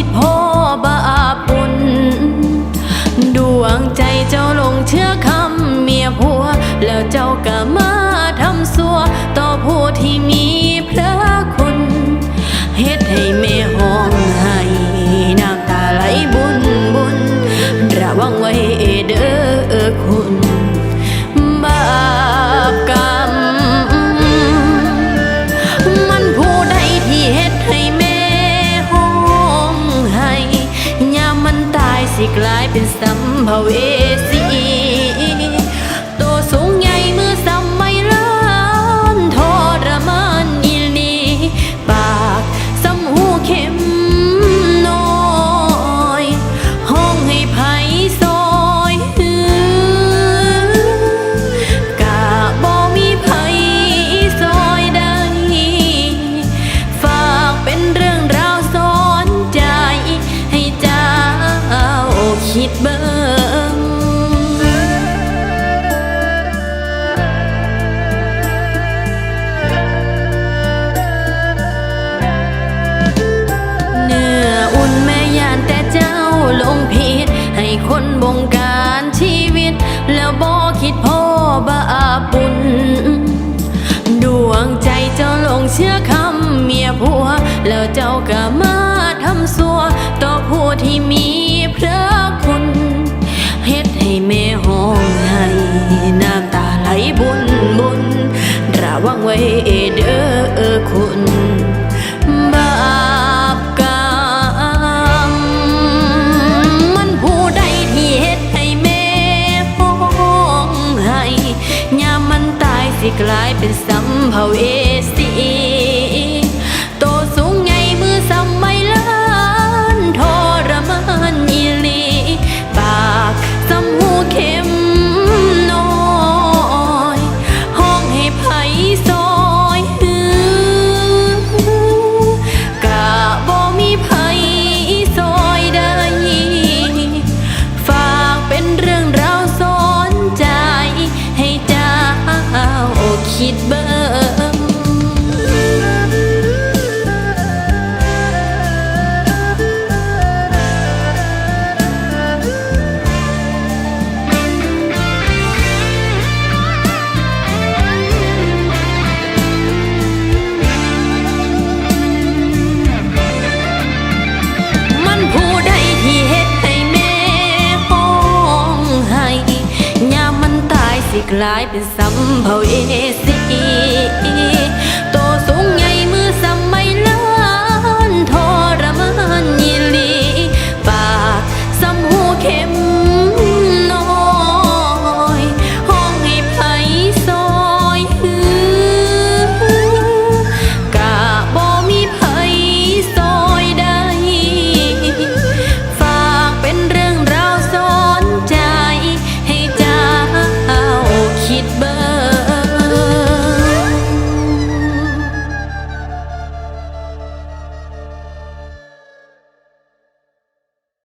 ิดพ่อบาปุญดวงใจเจ้าลงเชื่อคำเมียผัว แล้วเจ้าก็มา Mauê คนบงการชีวิต แล้วบอคิดพ่อบาปุญดวงใจเจ้าลงเชื่อคำเมียผัว แล้วเจ้าก็มาทำสัว ต่อผู้ที่มีพระคุณเฮ็ดให้แม่ห้องให้น้ำตาไหลบุญบุญระวังไว้เอง been somehow is hit กลายเป็นสัมภเวสี